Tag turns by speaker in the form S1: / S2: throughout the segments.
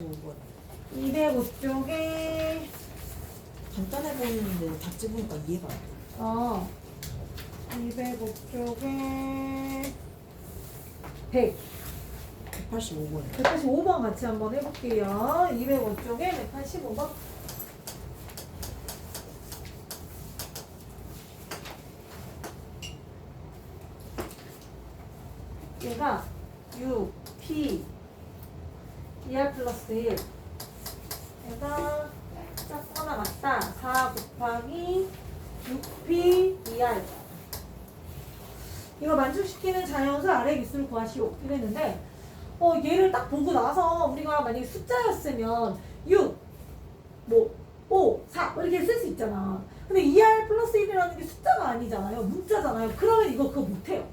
S1: 5번
S2: 205쪽에
S1: 간단해 보이는데 다 찍으니까 이해가 안 돼.
S2: 어. 205쪽에 100
S1: 185번.
S2: 185번 같이 한번 해볼게요. 205쪽에 185번. 얘가 6, P, 2R 플러스 1 얘가 짝거나 맞다. 4 곱하기 6P, 2R 이거 만족시키는 자연수 아래 기수를 구하시오. 이랬는데 어 얘를 딱 보고 나서 우리가 만약에 숫자였으면 6, 뭐 5, 4 이렇게 쓸 수 있잖아. 근데 2R 플러스 1이라는 게 숫자가 아니잖아요. 문자잖아요. 그러면 이거 그거 못해요.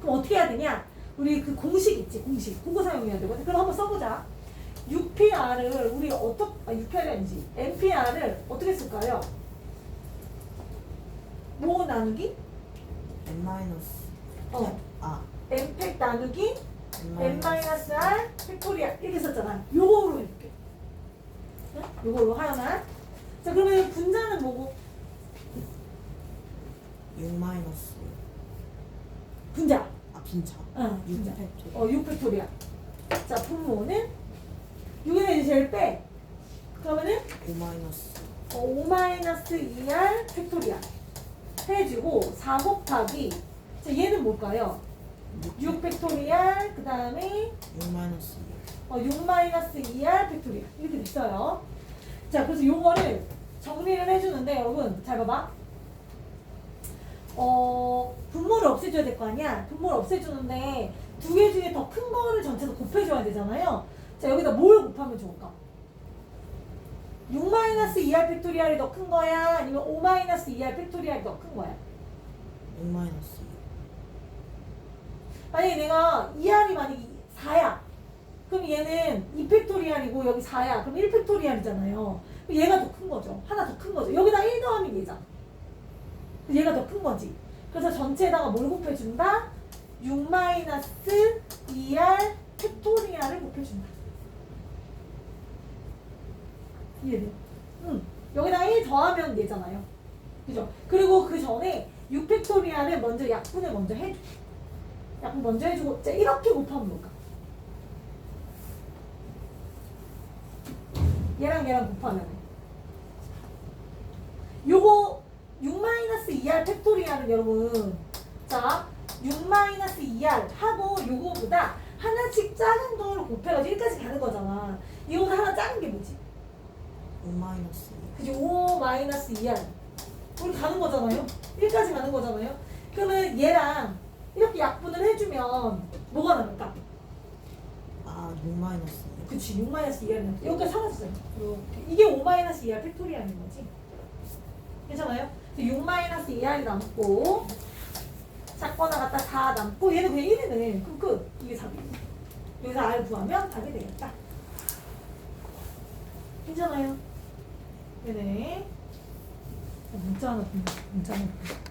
S2: 그럼 어떻게 해야 되냐? 우리 그 공식 있지 공식. 그거 사용해야 되거든. 그럼 한번 써보자 6PR을 우리 어떻게 아 6PR이 아니지 NPR을 어떻게 쓸까요? 뭐 나누기?
S1: n 마이너스
S2: 어
S1: 아
S2: n팩 나누기
S1: n 마이너스
S2: r 팩토리얼 이렇게 썼잖아. 요거로 이렇게. 응? 요거로 하나만. 자 그러면 분자는 뭐고?
S1: 6 마이너스
S2: 분자.
S1: 아 빈차
S2: 응.
S1: 6
S2: 분자.
S1: 팩토리
S2: 어 6팩토리얼. 자 분모는 6에서 이 제 제일 빼. 그러면은
S1: 5 마이너스
S2: 어, 5 마이너스 2r 팩토리얼 해주고 4 곱하기. 자 얘는 뭘까요? 6 팩토리얼 그 다음에
S1: 6 마이너스
S2: 어, 6 마이너스 2r 팩토리얼 이렇게 됐어요. 자, 그래서 요거를 정리를 해주는데 여러분 잘 봐봐. 어, 분모를 없애줘야 될 거 아니야? 분모를 없애주는데 두 개 중에 더 큰 거를 전체로 곱해줘야 되잖아요. 자, 여기다 뭘 곱하면 좋을까? 6 마이너스 2r 팩토리얼이 더 큰 거야? 아니면 5 마이너스 2r 팩토리얼이 더 큰 거야?
S1: 6 마이너스
S2: 만약에 내가 2r이 만약에 4야. 그럼 얘는 2팩토리알이고 여기 4야. 그럼 1팩토리알이잖아요. 그럼 얘가 더 큰 거죠. 하나 더 큰 거죠. 여기다 1 더하면 얘잖아. 얘가 더 큰 거지. 그래서 전체에다가 뭘 곱해준다? 6 마이너스 2r 팩토리알을 곱해준다. 이해돼? 응. 여기다 1 더하면 얘잖아요. 그죠? 그리고 그 전에 6팩토리알을 먼저 약분을 먼저 해줘. 약분 먼저 해주고 자 이렇게 곱하면 뭘까? 얘랑 얘랑 곱하면 요거 6-2r 팩토리알은 여러분 자 6 2r 하고 요거보다 하나씩 작은 걸 곱해가지고 1까지 가는 거잖아 이거보다 하나 작은 게 뭐지?
S1: 5 마이너스
S2: 그지 5 마이너스 2r 우리 가는 거잖아요. 1까지 가는 거잖아요. 그러면 얘랑 이렇게 약분을 해주면 뭐가 남을까?
S1: 아6 마이너스
S2: 그치 6 마이너스 2r은 여기가 사라지잖아 이렇게. 이게 5 마이너스 2r 팩토리알인 거지? 괜찮아요? 6 마이너스 2r이 남고 작거나 갖다 4 남고 얘는 그냥 1이네. 그럼 끝. 이게 답이에요 여기서 r 구하면 답이 되겠다. 괜찮아요 네네 문자 하나 보내 문자 하나 보내